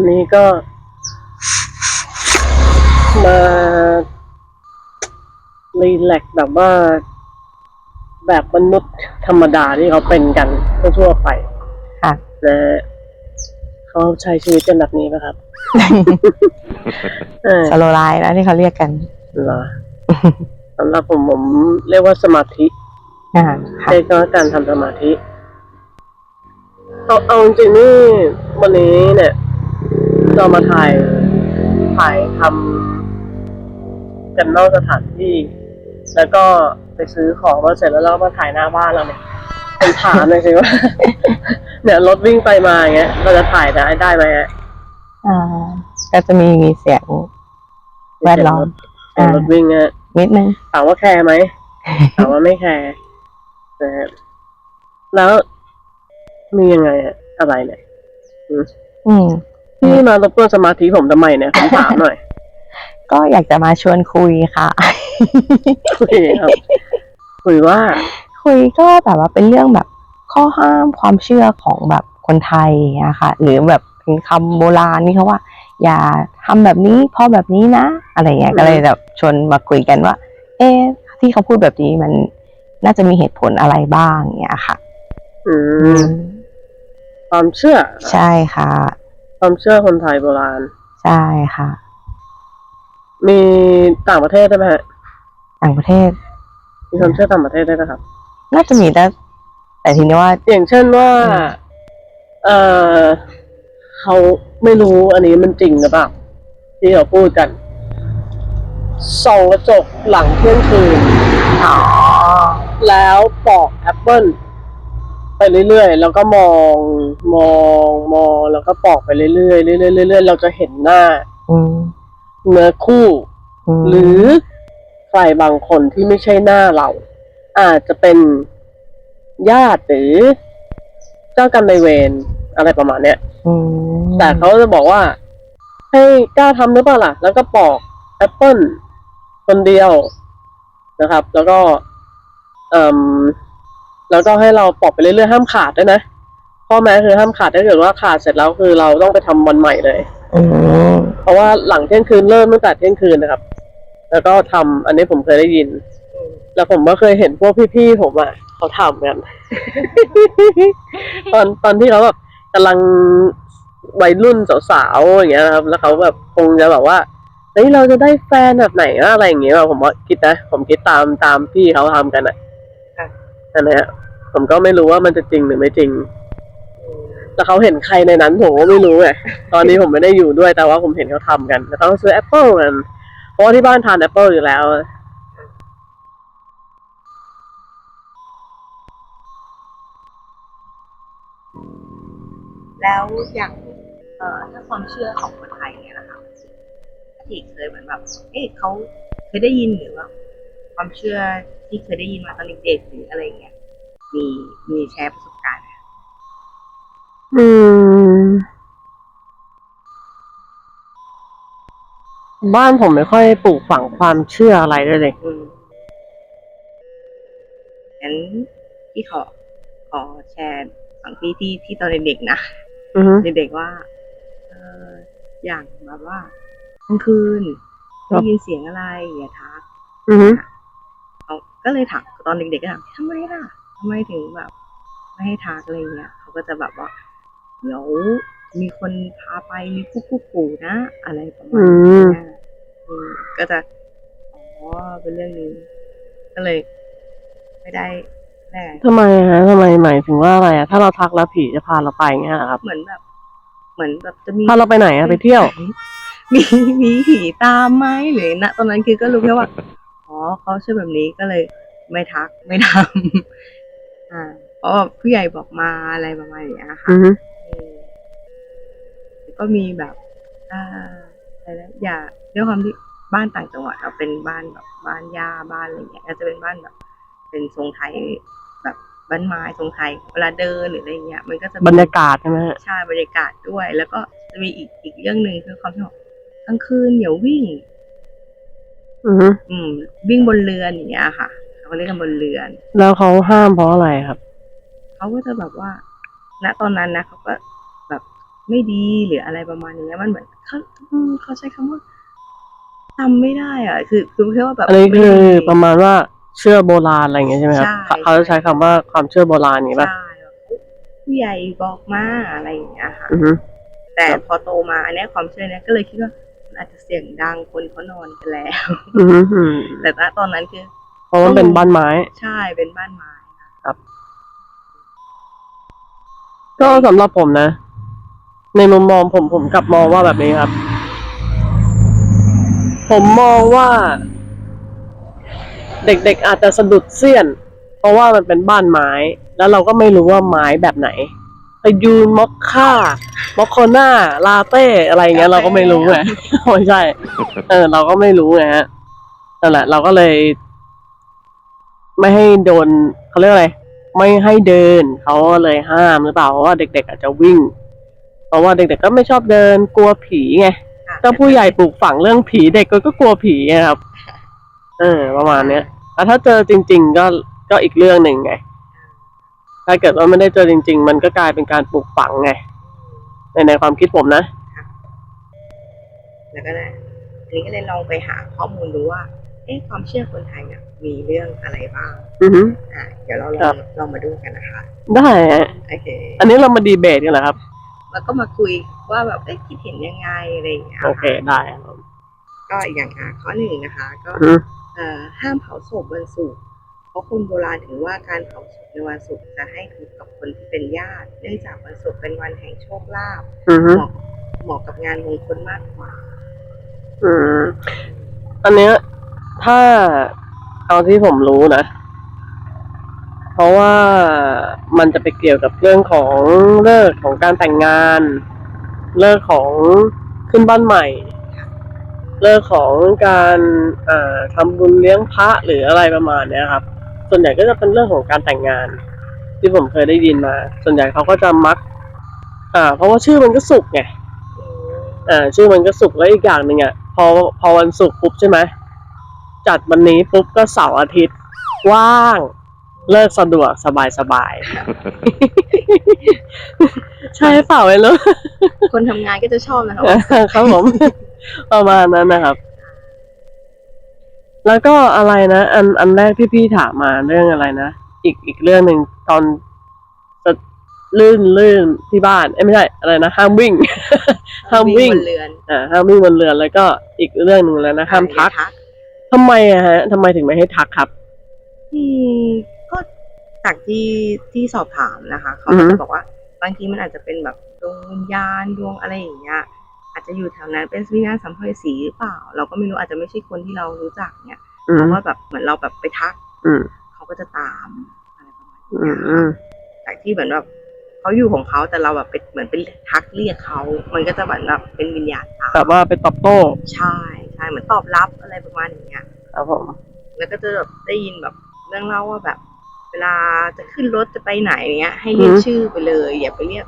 วันนี้ก็ มารีแลกซ์แบบว่า แบบมนุษย์ธรรมดาที่เขาเป็นกันทั่วๆไปค่ะนะฮะเขาใช้ชีวิตกันแบบนี้ไหมครับเออสโลไลน์นะที่เขาเรียกกันเหรอสำหรับผมผมเรียกว่าสมาธิอ่าค่ะเรียกว่าการทำสมาธิ เอาเอาจริงๆนี่วันนี้เนี่ย เรามาถ่าย ถ่ายทำกันนอกสถานที่ แล้วก็ไปซื้อของมาเสร็จแล้วเรามาถ่ายหน้าบ้านเราเนี่ยเป็นถามเลยสิว่าเนี่ยรถวิ่งไปมาอย่างเงี้ย เราจะถ่ายได้ได้ไหมฮะอ่า ก็จะมีมีเสียงแวดล้อมเสียงรถวิ่งฮะนิดนึงถามว่าแคร์ไหมถามว่าไม่แคร์นะฮะแล้วมียังไงอะอะไรเนี่ยอืม พี่มารบกวนสมาธิผมทำไมเนี่ยผมถามหน่อยก็อยากจะมาชวนคุยค่ะ คุยครับคุยว่า คุยก็แบบว่าเป็นเรื่องแบบข้อห้ามความเชื่อของแบบคนไทยอะค่ะหรือแบบเป็นคำโบราณนี่เขาว่า อย่าทำแบบนี้เพราะแบบนี้นะ อะไรเงี้ยอืมก็เลยแบบชวนมาคุยกันว่า เอ๊ะที่เขาพูดแบบนี้มันน่าจะมีเหตุผลอะไรบ้างเงี้ยค่ะ อือืมมความเชื่อ ใช่ค่ะ ความเชื่อคนไทยโบราณ ใช่ค่ะ มีต่างประเทศได้ไหมฮะ ต่างประเทศ มีความเชื่อต่างประเทศได้ไหมครับ น่าจะมีแต่แต่ทีนี้ว่า อย่างเช่นว่าอืมเออเขาไม่รู้อันนี้มันจริงหรือเปล่าที่เราพูดกันส่องกระจกหลังเที่ยงคืน อ๋อ แล้วปอกแอปเปิล ไปเรื่อยๆ แล้วก็มองมองมองแล้วก็ปอกไปเรื่อยๆเรื่อยๆเรื่อยๆเราจะเห็นหน้าอืมเนื้อคู่ มหรือใครบางคนที่ไม่ใช่หน้าเรา อาจจะเป็นญาติหรือเจ้ากรรมนายเวรอะไรประมาณเนี้ยอืมแต่เขาจะบอกว่า ให้กล้าทำหรือเปล่าล่ะ แล้วก็ปอกแอปเปิลคนเดียวนะครับ แล้วก็เอ่ม แล้วก็ให้เราปอกไปเรื่อยๆห้ามขาดด้วยนะข้อแม้คือห้ามขาดถ้าเกิดว่าขาดเสร็จแล้วคือเราต้องไปทำวันใหม่เลยอืมเพราะว่าหลังเที่ยงคืนเริ่มตั้งแต่เที่ยงคืนนะครับ แล้วก็ทำอันนี้ผมเคยได้ยิน แล้วผมก็เคยเห็นพวกพี่ๆผมอะเขาทำกัน ตอนตอนที่เขาแบบกำลังวัยรุ่นสาวๆอย่างเงี้ยนะครับ แล้วเขาแบบคงจะแบบว่าเฮ้ยเราจะได้แฟนแบบไหนวะอะไรอย่างเงี้ยแบบผมว่าคิดนะผมคิดตามตามพี่เขาทำกันอะ นั่นแหละฮะผมก็ไม่รู้ว่ามันจะจริงหรือไม่จริง แล้วเขาเห็นใครในนั้นผมก็ไม่รู้ไงตอนนี้ผมไม่ได้อยู่ด้วยแต่ว่าผมเห็นเขาทำกันแล้วเขาซื้อแอปเปิลกันเพราะว่าที่บ้านทานแอปเปิลอยู่แล้วแล้วอย่างเอ่อถ้าความเชื่อของคนไทยเนี่ยนะคะที่เคยเหมือนแบบ เอ๊ะเขาเคยได้ยินหรือว่า ความเชื่อที่เคยได้ยินมาตอนเด็กๆหรืออะไรเงี้ยมีมีแชร์ประสบการณ์ไหมอืม บ้านผมไม่ค่อยปลูกฝังความเชื่ออะไรด้วยเลยอืมงั้นพี่ขอขอแชร์ฝั่งพี่ที่ที่ตอนเด็กๆนะอือฮึ เด็กๆว่าเอออย่างแบบว่ากลางคืนครัได้บ ยินเสียงอะไรอย่าทัก อือฮึเขา ก็เลยถามตอนเด็กๆก็ถามทำไมล่ะทำไมถึงแบบ ไม่ให้ทักอะไรเงี้ยเขาก็จะแบบว่าเดี๋ยวมีคนพาไปมีผู้ผู้ปู่นะอะไรประมาณอืมเนี้ยอืมก็จะอ๋อเป็นเรื่องนี้ ก็เลย ไม่ได้แน่ทำไมฮะทำไมหมายถึงว่าอะไรอะถ้าเราทักแล้วผีจะพาเราไปอย่างเงี้ยเหรอครับเหมือนแบบ เหมือนแบบจะมีพาเราไปไหนอะไปเที่ยว มีมีผีตามไหมหรือณตอนนั้นคือก็รู้แค่ว่า อ๋อเขาเชื่อแบบนี้ก็เลยไม่ทักไม่ทำอ่า เพราะว่าผู้ใหญ่บอกมาอะไรประมาณอย่างเงี้ยค่ะอือฮึอืมก็มีแบบอ่าอะไรนะอย่าด้วยความที่บ้านต่างจังหวัดเราเป็นบ้านแบบบ้านย่าบ้านอะไรอย่างเงี้ยก็จะเป็นบ้านแบบ เป็นทรงไทยแบบบ้านไม้ทรงไทยเวลาเดินหรืออะไรเงี้ย มันก็จะมีบรรยากาศใช่ไหมฮะใช่บรรยากาศด้วย แล้วก็จะมีอีกอีกเรื่องหนึ่งคือความที่ว่ากลางคืนอย่าวิ่ง อือฮึอืม วิ่งบนเรือนอย่างเงี้ยค่ะเขาเรียกกันบนเรือน แล้วเขาห้ามเพราะอะไรครับ เขาก็จะแบบว่า ณตอนนั้นนะเขาก็แบบไม่ดีหรืออะไรประมาณนี้มันเหมือนเขาอืมเขาใช้คำว่าจำไม่ได้อะ คือคือแค่ว่าแบบอันนี้คือไม่ดีประมาณว่าเชื่อโบราณอะไรอย่างเงี้ยใช่ไหมครับใช่เขาเขาจะใช้คำว่าความเชื่อโบราณอย่างนี้ป่ะ ใช่แบบผู้ใหญ่บอกมาอะไรอย่างเงี้ยค่ะ อือฮึ แต่ครับพอโตมาอันเนี้ยความเชื่อเนี้ยก็เลยคิดว่ามัน อาจจะเสียงดังคนเขานอนกันแล้ว อือฮึอืมแต่ณตอนนั้นคือ เพราะมันเป็นบ้านไม้ ใช่เป็นบ้านไม้ค่ะก็สำหรับผมนะ ในมุมมองผมผมกลับมองว่าแบบนี้ครับ ผมมองว่า เด็กๆอาจจะสะดุดเสี้ยน เพราะว่ามันเป็นบ้านไม้ แล้วเราก็ไม่รู้ว่าไม้แบบไหน พยูนมอคค่ามอคโคน่าลาเต้อะไรอย่างเงี้ย เราก็ไม่รู้ไง ไม่ใช่ เออ เราก็ไม่รู้ไงฮะนั่นแหละเราก็เลย ไม่ให้โดนเขาเรียกอะไร ไม่ให้เดิน เขาก็เลยห้ามหรือเปล่าเพราะว่าเด็ก ๆ อาจจะวิ่ง เพราะว่าเด็ก ๆ ก็ไม่ชอบเดินกลัวผีไงอะถ้าผู้ใหญ่ปลูกฝังเรื่องผีเด็กก็ก็กลัวผีไงครับ เออ ประมาณเนี้ยแต่ถ้าเจอจริง ๆ ก็ก็อีกเรื่องหนึ่งไง ถ้าเกิดว่าไม่ได้เจอจริง ๆ มันก็กลายเป็นการปลูกฝังไง ในในความคิดผมนะ แล้วก็เลยทีนี้ก็เลยลองไปหาข้อมูลดูว่า เอ๊ะความเชื่อคนไทยเนี่ยมีเรื่องอะไรบ้าง อือฮึ อะเดี๋ยวเราลครัองบ ลองมาดูกันนะคะ ได้ฮะโอเค อันนี้เรามาดีเบตกันเหรอครับ แล้วก็มาคุยว่าแบบ เอ๊ะคิดเห็นยังไงอะไรอย่างเงี้ยโอเคได้ครับผมก็อย่างอะข้อหนึ่งนะคะ ก็อือฮึเอ่อห้ามเผาศพวันศุกร์ เพราะคนโบราณถือว่าการเผาศพในวันศุกร์จะให้ถูกกับคนที่เป็นญาติ เนื่องจากวันศุกร์เป็นวันแห่งโชคลาภอือฮึเหมาะเหมาะกับงานมงคลมากกว่า อืมอันเนี้ยถ้าเอาที่ผมรู้นะ เพราะว่ามันจะไปเกี่ยวกับเรื่องของเลิกของการแต่งงาน เลิกของขึ้นบ้านใหม่ เลิกของการเอ่อทำบุญเลี้ยงพระหรืออะไรประมาณเนี้ยครับ ส่วนใหญ่ก็จะเป็นเรื่องของการแต่งงาน ที่ผมเคยได้ยินมา ส่วนใหญ่เขาก็จะมัก อ่า เพราะว่าชื่อมันก็สุกไงอ่าชื่อมันก็สุกร์แล้วอีกอย่างหนึ่งอะพอพอวันศุกร์ปุ๊บใช่ไหมจัดวันนี้ปุ๊บก็เสาร์อาทิตย์ว่าง เลิกสะดวกสบายสบายใช่เปล่าไม่รู้คนทำงานก็จะชอบนะคะ ครับผม ประมาณนั้นนะครับ แล้วก็อะไรนะ อันอันแรกที่พี่ถามมาเรื่องอะไรนะ อีกอีกเรื่องหนึ่งตอนจะลื่นลื่นที่บ้านเอ้ยไม่ใช่อะไรนะห้ามวิ่งห้ามวิ่งบนเรือนอ่าห้ามวิ่งบนเรือนแล้วก็อีกเรื่องหนึ่งแล้วนะห้ามทักอย่ทักทำไมอะฮะทำไมถึงไม่ให้ทักครับอืมก็จากที่ที่สอบถามนะคะ เขาอือก็ฮึจะบอกว่า บางทีมันอาจจะเป็นแบบดวงวิญญาณดวงอะไรอย่างเงี้ย อาจจะอยู่แถวนั้นเป็นวิญญาณสัมภเวสีหรือเปล่า เราก็ไม่รู้อาจจะไม่ใช่คนที่เรารู้จักเนี่ยอืเพมราะว่าแบบเหมือนเราแบบไปทักอืมเขาก็จะตามอะไรประมาณอืนี้มอืมจากที่เหมือนแบบเขาอยู่ของเขาแต่เราแบบเป็นเหมือนเป็นทักเรียกเขา มันก็จะเหมือนแบบเป็นวิญญาณตามแบบว่าไปตอบโต้ใช่ใช่เหมือนตอบรับอะไรประมาณอย่างเงี้ยครับผมแล้วก็จะแบบได้ยินแบบเรื่องเล่าว่าแบบ เวลาจะขึ้นรถจะไปไหนเนี้ย ให้เรียกชื่อไปเลย อย่าไปเรียก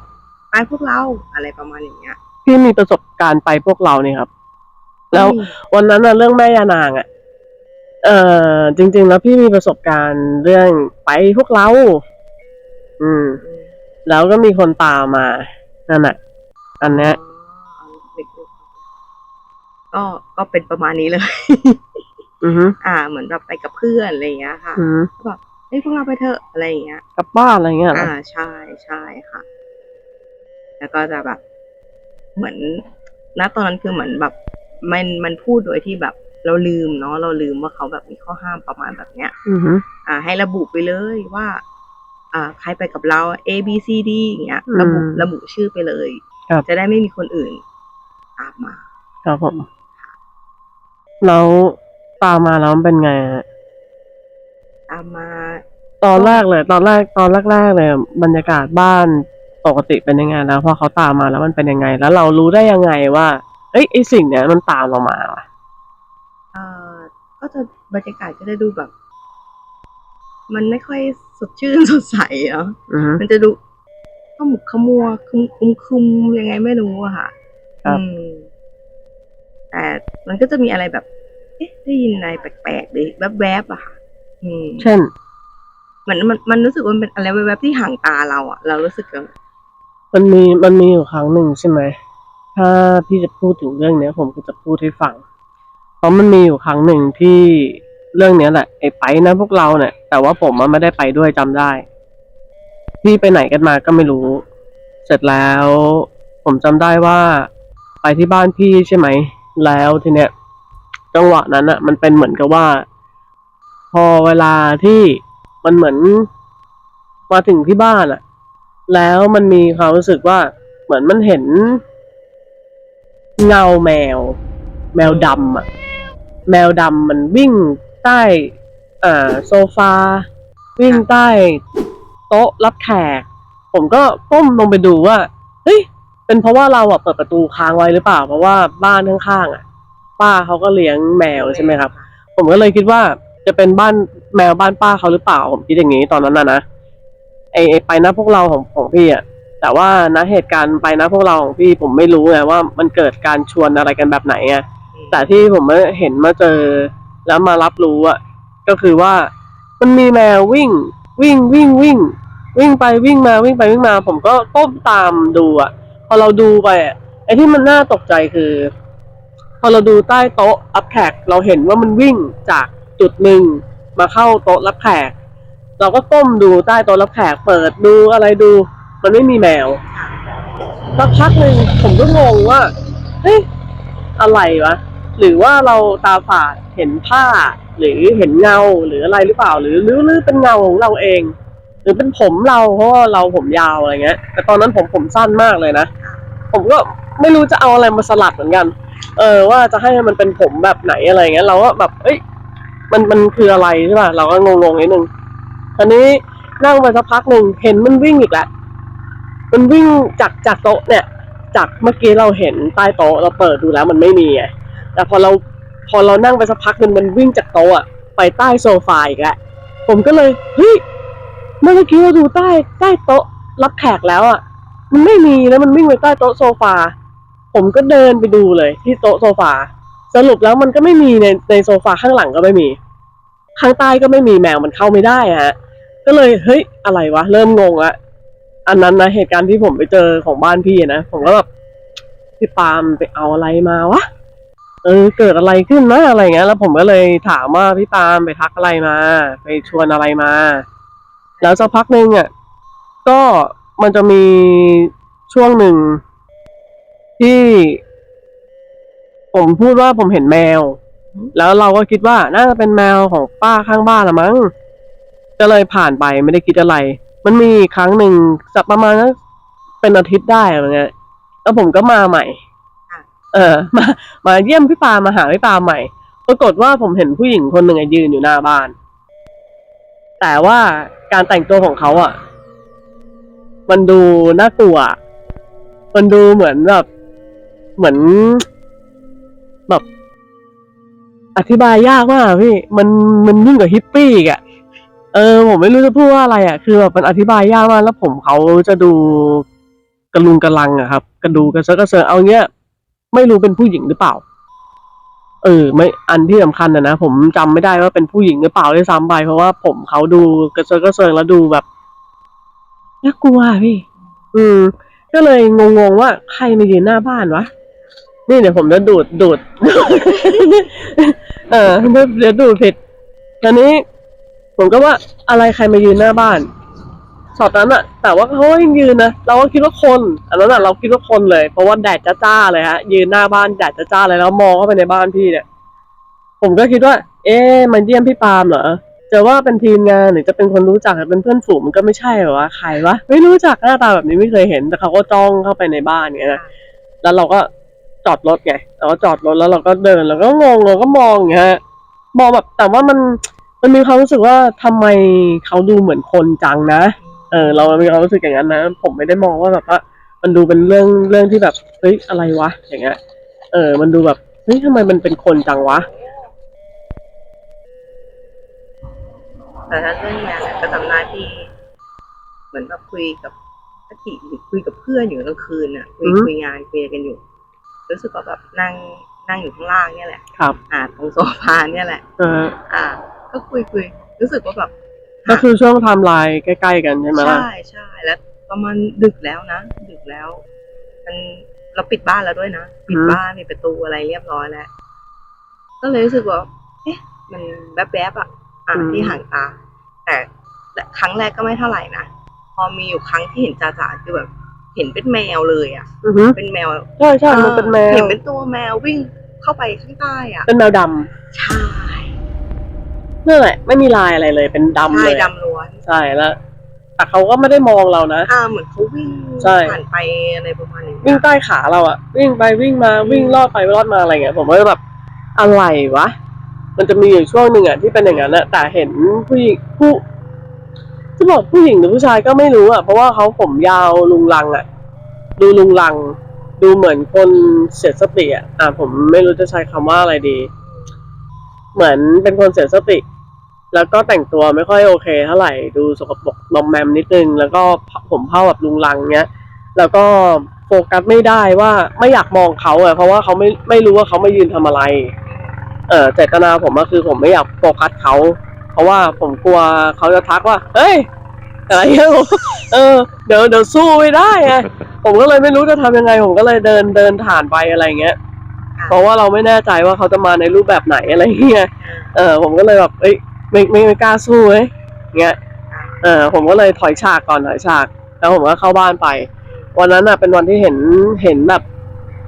ไปพวกเราอะไรประมาณอย่างเงี้ย พี่มีประสบการณ์ไปพวกเราเนี่ยครับ แล้วอืมวันนั้นน่ะเรื่องแม่ยานางอะ เออจริง ๆ แล้วพี่มีประสบการณ์เรื่องไปพวกเรา อืมอืมแล้วก็มีคนตามมานั่นแหละอันเนี้ยอ๋อก็ก็เป็นประมาณนี้เลย อือฮึอ่า เหมือนแบบไปกับเพื่อนอะไรอย่างเงี้ยค่ะอือฮึก็แบบเฮ้ยพวกเราไปเถอะอะไรอย่างเงี้ยกลับบ้านอะไรเงี้ยเหรออ่า ใช่ใช่ค่ะ แล้วก็จะแบบ เหมือนณตอนนั้นคือเหมือนแบบมันมันพูดโดยที่แบบ เราลืมเนาะเราลืมว่าเขาแบบมีข้อห้ามประมาณแบบเนี้ยอือฮึอ่า ให้ระบุไปเลยว่า อ่า ใครไปกับเรา A B C D อย่างเงี้ยอืมระบุระบุชื่อไปเลยครับจะได้ไม่มีคนอื่นตามมา ครับผมแล้วตามมาแล้วมันเป็นไงฮะตามมา ตอนแรกเลย ตอนแรกตอนแรกๆเลยบรรยากาศบ้าน ปกติเป็นยังไงแล้วพอเขาตามมาแล้วมันเป็นยังไง แล้วเรารู้ได้ยังไงว่า เอ้ยไอสิ่งเนี้ยมันตามเรามาว่ะเอ่อก็จะบรรยากาศก็จะดูแบบ มันไม่ค่อยสดชื่นสดใสเนาะอือฮึ มันจะดูขมุกขมัวคุมคุมคุมยังไงไม่รู้อะค่ะครับ อืมแต่มันก็จะมีอะไรแบบ เอ๊ะ ได้ยินอะไรแปลกๆหรือแวบๆอะค่ะ อืม เช่นเหมือนมันมันรู้สึกว่ามันเป็นอะไรแวบๆที่ห่างตาเราอะเรารู้สึกว่า มันมีมันมีอยู่ครั้งหนึ่งใช่ไหม ถ้าพี่จะพูดถึงเรื่องเนี้ย ผมก็จะพูดให้ฟัง เพราะมันมีอยู่ครั้งหนึ่งที่เรื่องเนี้ยแหละไอ้ไปนะพวกเราเนี่ย แต่ว่าผมมันไม่ได้ไปด้วยจำได้ พี่ไปไหนกันมาก็ไม่รู้ เสร็จแล้ว ผมจำได้ว่าไปที่บ้านพี่ใช่ไหม แล้วทีเนี้ยจังหวะนั้นอะมันเป็นเหมือนกับว่า พอเวลาที่มันเหมือนมาถึงที่บ้านอะ แล้วมันมีความรู้สึกว่าเหมือนมันเห็น เงาแมว แมวดำอะแมวดำมันวิ่งใต้อ่าโซฟา วิ่งใต้โต๊ะรับแขก ผมก็ก้มลงไปดูว่า เฮ้ย เป็นเพราะว่าเราอะเปิดประตูค้างไว้หรือเปล่า เพราะว่าบ้านข้างๆอะป้าเขาก็เลี้ยงแมวใช่ไหมครับ ผมก็เลยคิดว่าจะเป็นบ้านแมวบ้านป้าเขาหรือเปล่า ผมคิดอย่างนี้ตอนนั้นนะนะ ไอไอไปนะพวกเราของของพี่อะแต่ว่านะเหตุการณ์ไปนะพวกเราของพี่ผมไม่รู้ไงว่ามันเกิดการชวนอะไรกันแบบไหนไงแต่ที่ผมมาเห็นมาเจอแล้วมารับรู้อะก็คือว่ามันมีแมววิ่ง วิ่งวิ่งวิ่ง วิ่งไปวิ่งมาวิ่งไปวิ่งมา ผมก็ก้มตามดูอะพอเราดูไปอะไอ้ที่มันน่าตกใจคือ พอเราดูใต้โต๊ะรับแขกเราเห็นว่ามันวิ่งจากจุดหนึ่งมาเข้าโต๊ะรับแขก เราก็ก้มดูใต้โต๊ะรับแขกเปิดดูอะไรดู มันไม่มีแมวสักพักหนึ่งผมก็งงว่าเฮ้ยอะไรวะหรือว่าเราตาฝาดเห็นผ้า หรือเห็นเงาหรืออะไรหรือเปล่า หรือหรือหรือเป็นเงาของเราเอง หรือเป็นผมเราเพราะว่าเราผมยาวอะไรเงี้ย แต่ตอนนั้นผมผมสั้นมากเลยนะผมก็ไม่รู้จะเอาอะไรมาสลัดเหมือนกัน เออว่าจะให้มันเป็นผมแบบไหนอะไรเงี้ยเราก็แบบเอ้ยมันมันคืออะไรใช่ป่ะเราก็งงๆนิดนึง ทีนี้นั่งไปสักพักหนึ่งเห็นมันวิ่งอีกแล้วมันวิ่งจากจากโต๊ะเนี่ย จากเมื่อกี้เราเห็นใต้โต๊ะเราเปิดดูแล้วมันไม่มีไงแต่พอเราพอเรานั่งไปสักพักหนึ่งมันวิ่งจากโต๊ะอะไปใต้โซฟาอีกแล้วผมก็เลยเฮ้ยเมื่อกี้เราดูใต้ใต้โต๊ะรับแขกแล้วอะมันไม่มีแล้วมันวิ่งไปใต้โต๊ะโซฟา ผมก็เดินไปดูเลย ที่โต๊ะโซฟา สรุปแล้วมันก็ไม่มีในในโซฟาข้างหลังก็ไม่มี ข้างใต้ก็ไม่มีแมวมันเข้าไม่ได้ฮะ ก็เลยเฮ้ยอะไรวะ เริ่มงงละอันนั้นนะเหตุการณ์ที่ผมไปเจอของบ้านพี่นะผมก็แบบพี่ปาล์มไปเอาอะไรมาวะเออเกิดอะไรขึ้นนะอะไรเงี้ย แล้วผมก็เลยถามว่าพี่ปาล์มไปทักอะไรมา ไปชวนอะไรมา แล้วสักพักหนึ่งอะก็มันจะมีช่วงหนึ่งที่ ผมพูดว่าผมเห็นแมว แล้วเราก็คิดว่าน่าจะเป็นแมวของป้าข้างบ้านละมั้ง ก็เลยผ่านไปไม่ได้คิดอะไร มันมีครั้งหนึ่งสักประมาณสักเป็นอาทิตย์ได้อะไรเงี้ยแล้วผมก็มาใหม่ค่ะเออ มามาเยี่ยมพี่ปามาหาพี่ปาใหม่ ปรากฏว่าผมเห็นผู้หญิงคนหนึ่งอะยืนอยู่หน้าบ้าน แต่ว่าการแต่งตัวของเขาอะ มันดูน่ากลัว มันดูเหมือนแบบ เหมือนแบบอธิบายยากมากอะพี่ มันมันยิ่งกว่าฮิปปี้อีกอะ เออผมไม่รู้จะพูดว่าอะไรอะ คือแบบมันอธิบายยากมากแล้วผมเขาจะดูกระลุงกระลังอะครับกระดูกระเซาะกระเซิงเอาเงี้ยไม่รู้เป็นผู้หญิงหรือเปล่า เออ ไม่อันที่สำคัญนะนะผมจำไม่ได้ว่าเป็นผู้หญิงหรือเปล่าด้วยซ้ำไปเพราะว่าผมเขาดูกระเซาะกระเซิงแล้วดูแบบน่ากลัวพี่ อืม ก็เลยงงๆว่าใครมายืนหน้าบ้านวะนี่เดี๋ยวผมจะดูดดูด เออเดี๋ยวเดี๋ยวดูดผิดอันนี้ ผมก็ว่าอะไรใครมายืนหน้าบ้านช็อตนั้นอะแต่ว่าเขาก็ยังยืนนะเราก็คิดว่าคน อันนั้นอะเราคิดว่าคนเลย เพราะว่าแดดจ้าๆเลยฮะยืนหน้าบ้านแดดจ้าๆเลยแล้วมองเข้าไปในบ้านพี่เนี่ย ผมก็คิดว่า เอ๊ะมันเยี่ยมพี่ปาล์มเหรอจะว่าเป็นทีมงานหรือจะเป็นคนรู้จักหรือเป็นเพื่อนฝูงมันก็ไม่ใช่หรอวะใครวะไม่รู้จักหน้าตาแบบนี้ไม่เคยเห็นแต่เขาก็จ้องเข้าไปในบ้านเงี้ยนะแล้วเราก็จอดรถไงเราก็จอดรถแล้วเราก็เดินเราก็งงเราก็มองอย่างเงี้ยมองแบบแต่ว่ามัน มันมีความรู้สึกว่าทำไมเขาดูเหมือนคนจังนะ เออ เรามีความรู้สึกอย่างนั้นนะ ผมไม่ได้มองว่าแบบว่า มันดูเป็นเรื่องเรื่องที่แบบเฮ้ยอะไรวะ อย่างเงี้ย เออ มันดูแบบเฮ้ยทำไมมันเป็นคนจังวะแต่ถ้าเรื่องงานเนี่ยก็ทำหน้าที่ เหมือนแบบคุยกับปกติคุยกับเพื่อนอยู่กลางคืนน่ะคุยอือฮึคุยงานคุยกันอยู่ รู้สึกว่าแบบนั่งนั่งอยู่ข้างล่างเนี่ยแหละ ครับ อ่าตรงโซฟาเนี่ยแหละเอออ่า ก็คุยคุยรู้สึกว่าแบบก็คือช่วงไทม์ไลน์ใกล้ๆกันใช่ไหมล่ะใช่ใช่แล้วพประมาณดึกแล้วนะดึกแล้ว มันเราปิดบ้านแล้วด้วยนะปิดบ้านปิดประตูอะไรเรียบร้อยแล้วก็เลยรู้สึกว่าเอ๊ะมันแวบๆอะอะอืมที่ห่างตาแต่แต่ครั้งแรกก็ไม่เท่าไหร่นะพอมีอยู่ครั้งที่เห็นจ่าๆคือแบบเห็นเป็นแมวเลยอะอือฮึเป็นแมวใช่ใช่มันเป็นแมวเห็นเป็นตัวแมววิ่งเข้าไปข้างใต้อะ เป็นแมวดำใช่ นั่นแหละไม่มีลายอะไรเลย เป็นดำใช่เลยดำล้วนใช่แล้วแต่เขาก็ไม่ได้มองเรานะ อ่าเหมือนเขาวิ่งใช่ ผ่านไปอะไรประมาณนี้วิ่งใต้ขาเราอะวิ่งไปวิ่งมาวิ่งลอดไปลอดมาอะไรเงี้ยผมก็แบบอะไรวะ มันจะมีอยู่ช่วงหนึ่งอะที่เป็นอย่างนั้นอะแต่เห็นผู้หญิงผู้จะบอกผู้หญิงหรือผู้ชายก็ไม่รู้อะเพราะว่าเขาผมยาวลุงลังอะดูลุงลัง ดูเหมือนคนเสียสติอะอะผมไม่รู้จะใช้คำว่าอะไรดี เหมือนเป็นคนเสียสติ แล้วก็แต่งตัวไม่ค่อยโอเคเท่าไหร่ดูสกปรกนอมแมมนิดนึง แล้วก็ผมเผ้าแบบลุงลังเงี้ย แล้วก็โฟกัสไม่ได้ว่าไม่อยากมองเขาอะเพราะว่าเขาไม่ไม่รู้ว่าเขามายืนทำอะไร เออเจตนาผมก็คือผมไม่อยากโฟกัสเขา เพราะว่าผมกลัวเขาจะทักว่า เฮ้ยอะไรเงี้ยผมเออเดี๋ยวเดี๋ยวสู้ไม่ได้ไงผมก็เลยไม่รู้จะทำยังไง ผมก็เลยเดินเดินผ่านไปอะไรเงี้ยเพราะว่าเราไม่แน่ใจว่าเขาจะมาในรูปแบบไหนอะไรเงี้ยเออผมก็เลยแบบเอ้ย ไม่ไม่ไม่กล้าสู้เว้ยเงี้ยเออผมก็เลยถอยฉากก่อนถอยฉาก แล้วผมก็เข้าบ้านไป วันนั้นน่ะเป็นวันที่เห็นเห็นแบบ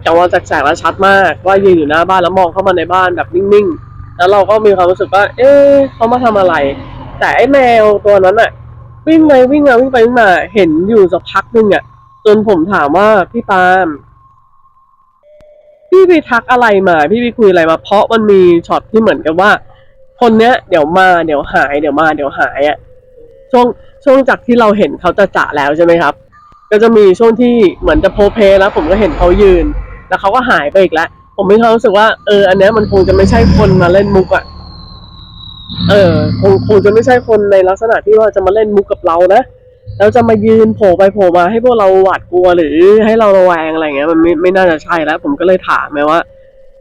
จังหวะแสกและชัดมาก ว่ายืนอยู่หน้าบ้านแล้วมองเข้ามาในบ้านแบบนิ่งๆ แล้วเราก็มีความรู้สึกว่า เอ๊ะเขามาทำอะไร แต่ไอ้แมวตัวนั้นน่ะ วิ่งไปวิ่งมาวิ่งไปวิ่งมาเห็นอยู่สักพักหนึ่งอะ จนผมถามว่าพี่ปาล์มพี่ไปทักอะไรมา พี่ไปคุยอะไรมา เพราะมันมีช็อตที่เหมือนกับว่า คนเนี้ยเดี๋ยวมาเดี๋ยวหายเดี๋ยวมาเดี๋ยวหายอะช่วงช่วงจากที่เราเห็นเขาจะจะแล้วใช่ไหมครับ ก็จะมีช่วงที่เหมือนจะโพเพแล้ว ผมก็เห็นเขายืน แล้วเขาก็หายไปอีกแล้วผมมีความรู้สึกว่าเอออันเนี้ยมันคงจะไม่ใช่คนมาเล่นมุกอะเออคงคงจะไม่ใช่คนในลักษณะที่ว่าจะมาเล่นมุกกับเรานะแล้วจะมายืนโผล่ไปโผล่มาให้พวกเราหวาดกลัวหรือให้เราระแวงอะไรเงี้ยมันไม่ไม่น่าจะใช่แล้ว ผมก็เลยถามไปว่า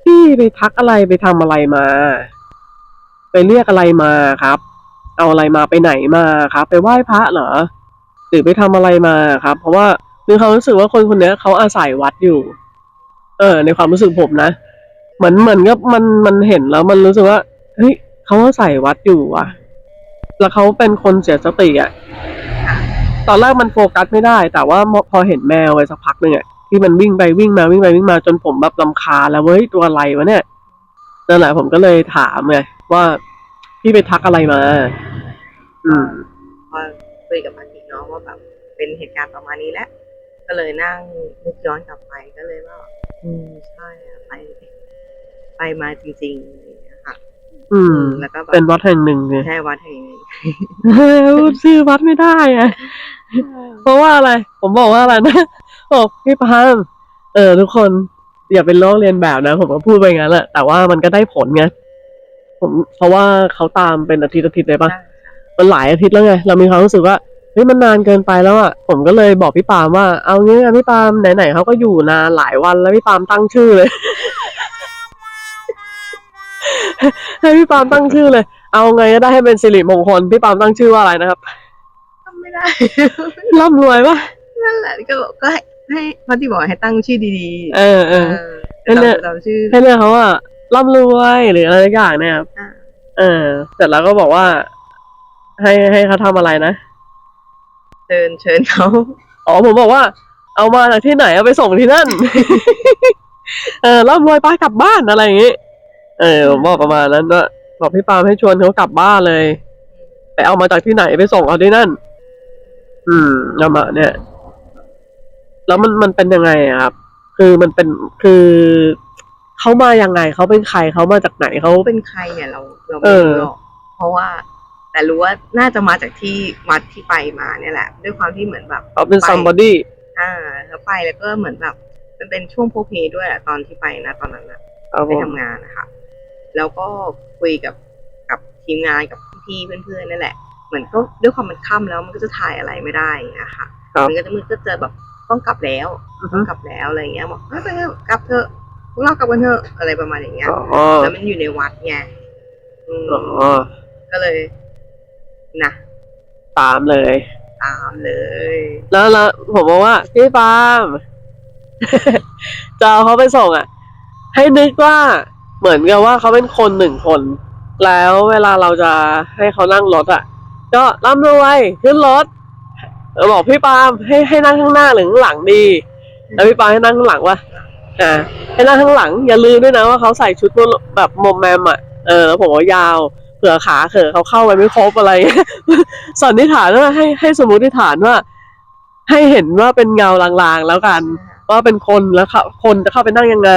พี่ไปทักอะไรไปทำอะไรมา ไปเรียกอะไรมาครับ เอาอะไรมาไปไหนมาครับ ไปไหว้พระเหรอหรือไปทำอะไรมาครับ เพราะว่ามีความรู้สึกว่าคนคนนี้เขาอาศัยวัดอยู่ เออ ในความรู้สึกผมนะ เหมือนเหมือนกับมันมันเห็นแล้วมันรู้สึกว่าเฮ้ยเขาอาศัยวัดอยู่ว่ะ แล้วเขาเป็นคนเสียสติอะตอนแรกมันโฟกัสไม่ได้ แต่ว่าพอเห็นแมวไปสักพักหนึ่งอะที่มันวิ่งไปวิ่งมาวิ่งไปวิ่งมาจนผมแบบลำคาแล้วเว้ยตัวอะไรวะเนี่ยนั่นแหละผมก็เลยถามไง ว่าพี่ไปทักอะไรมา อืมพอคุยกับอาทิตย์เนาะว่าแบบเป็นเหตุการณ์ประมาณนี้แหละ ก็เลยนั่งนึกย้อนกลับไปก็เลยว่า อืมใช่อะไป ไปมาจริงๆอะไรอย่างเงี้ยค่ะอืม แล้วก็แบบเป็นวัดแห่งหนึ่งไงแค่วัดแห่งนี้พูดชื่อวัดไม่ได้อะเพราะว่าอะไร ผมบอกว่าอะไรนะบอกพี่ปาล์มเออทุกคนอย่าเป็นลอกเรียนแบบนะ ผมก็พูดไปงั้นแหละแต่ว่ามันก็ได้ผลไงผม เพราะว่าเขาตามเป็นอาทิตย์อาทิตย์เลยปะใช่มันหลายอาทิตย์แล้วไง เรามีความรู้สึกว่าเฮ้ยมันนานเกินไปแล้วอะ ผมก็เลยบอกพี่ปาล์มว่า เอางี้อะพี่ปาล์มไหนๆเขาก็อยู่นานหลายวันแล้วพี่ปาล์มตั้งชื่อเลย ให้พี่ปาล์มตั้งชื่อเลย เอาไงก็ได้ให้เป็นสิริมงคลพี่ปาล์มตั้งชื่อว่าอะไรนะครับทำไม่ได้ร่ำรวยปะนั่นแหละก็บอกก็ให้ให้พอที่บอกให้ตั้งชื่อดีๆ เออเออเออเนี่ยเราเราชื่อให้เรียกเขาว่า ร่ำรวยหรืออะไรสักอย่างเนี่ยครับอะเออเสร็จแล้วก็บอกว่า ให้ให้เขาทำอะไรนะ เชิญเชิญเขาอ๋อผมบอกว่า เอามาจากที่ไหนเอาไปส่งที่นั่น เออร่ำรวยป้ากลับบ้านอะไรอย่างงี้เออผมบอกประมาณนั้นว่าบอกพี่ปาล์มให้ชวนเขากลับบ้านเลย ไปเอามาจากที่ไหนไปส่งเขาที่นั่น อืมประมาณเนี่ย แล้วมันมันเป็นยังไงอะครับ คือมันเป็นคือ เขามายังไงเขาเป็นใครเขามาจากไหนเขาเขาเป็นใครเนี่ยเราเราเอไม่อรู้หรอกเพราะว่า แต่รู้ว่าน่าจะมาจากที่วัดที่ไปมาเนี่ยแหละ ด้วยความที่เหมือนแบบเขาเป็นไป somebody อ่าแล้วไปแล้วก็เหมือนแบบ มันเป็นช่วงโพเพด้วยแหละตอนที่ไปนะตอนนั้นนะครับไปผมทำงานนะคะแล้วก็คุยกับกับทีมงานกับพี่ๆเพื่อนๆนั่นแหละ เหมือนก็ด้วยความมันค่ำแล้วมันก็จะถ่ายอะไรไม่ได้อะค่ะครับมันก็จะมันก็จะแบบต้องกลับแล้วอือต้ฮึองกลับแล้วอะไรเงี้ยบอกไม่เป็นไรกลับเถอะ พวกเรากลับกันเถอะอะไรประมาณอย่างเงี้ย อ๋อแล้วมันอยู่ในวัดไงอืมอ๋อก็เลยนะตามเลยตตามเลย แล้วแล้วผมบอกว่าพี่ปาล์มจะเอาเขาไปส่งอะ ให้นึกว่าเหมือนกับว่าเขาเป็นคนหนึ่งคน แล้วเวลาเราจะให้เขานั่งรถอะ ก็ร่ำรวยขึ้นรถเออบอกพี่ปาล์มให้ให้นั่งข้างหน้าหรือข้างหลังดี แล้วพี่ปาล์มให้นั่งข้างหลังวะ อ่าให้นั่งข้างหลังอย่าลืมด้วยนะว่าเขาใส่ชุดแบบมอมแมมอะเออแล้วผมว่ายาวเผื่อขาเขอเขาเข้าไปไม่ครบอะไรสันนิษฐานว่าให้ให้สมมติฐานว่า ให้เห็นว่าเป็นเงาลางๆแล้วกันว่าเป็นคนแล้วเขาคนจะเข้าไปนั่งยังไง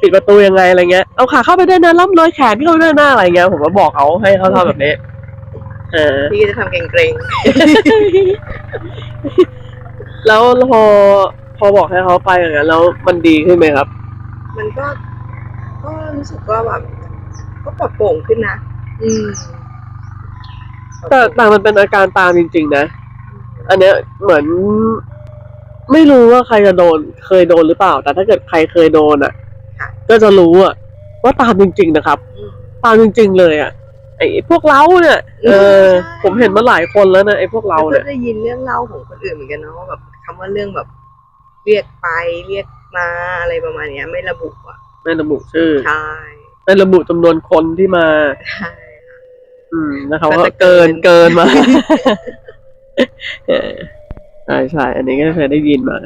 ปิดประตูยังไงอะไรเงี้ยเอาขาเข้าไปด้วยนะล่ำรอยแขนเข้าไปด้วยนะอะไรเงี้ยผมก็บอกเขาให้เขาทำแบบนี้เออพี่ก็จะทำเกรงแล้วพอ พอบอกให้เขาไปอย่างนั้นแล้วมันดีขึ้นไหมครับๆมันก็ ก็รู้สึกว่าแบบก็ปลอดโปร่งขึ้นนะ อืมแต่แต่มันเป็นอาการตามจริง ๆ นะ อันเนี้ยเหมือน ไม่รู้ว่าใครจะโดน เคยโดนหรือเปล่า แต่ถ้าเกิดใครเคยโดนอะค่ะก็จะรู้อะว่าตามจริง ๆ นะครับอืมตามจริง ๆ เลยอะไอ้พวกเราเนี่ยเออใช่ผมเห็นมาหลายคนแล้วนะไอ้พวกเราก็เนี่ยได้ยินเรื่องเล่าของคนอื่นเหมือนกันเนาะว่าแบบคำว่าเรื่องแบบ เรียกไปเรียกมาอะไรประมาณเนี้ย ไม่ระบุอะไม่ระบุชื่อใช่ไม่ระบุจำนวนคนที่มา ใช่ อืมนะครับก็ว่าจะเกิเกินน เกินมา เออใช่ใช่อันนี้ก็เคยได้ยินมา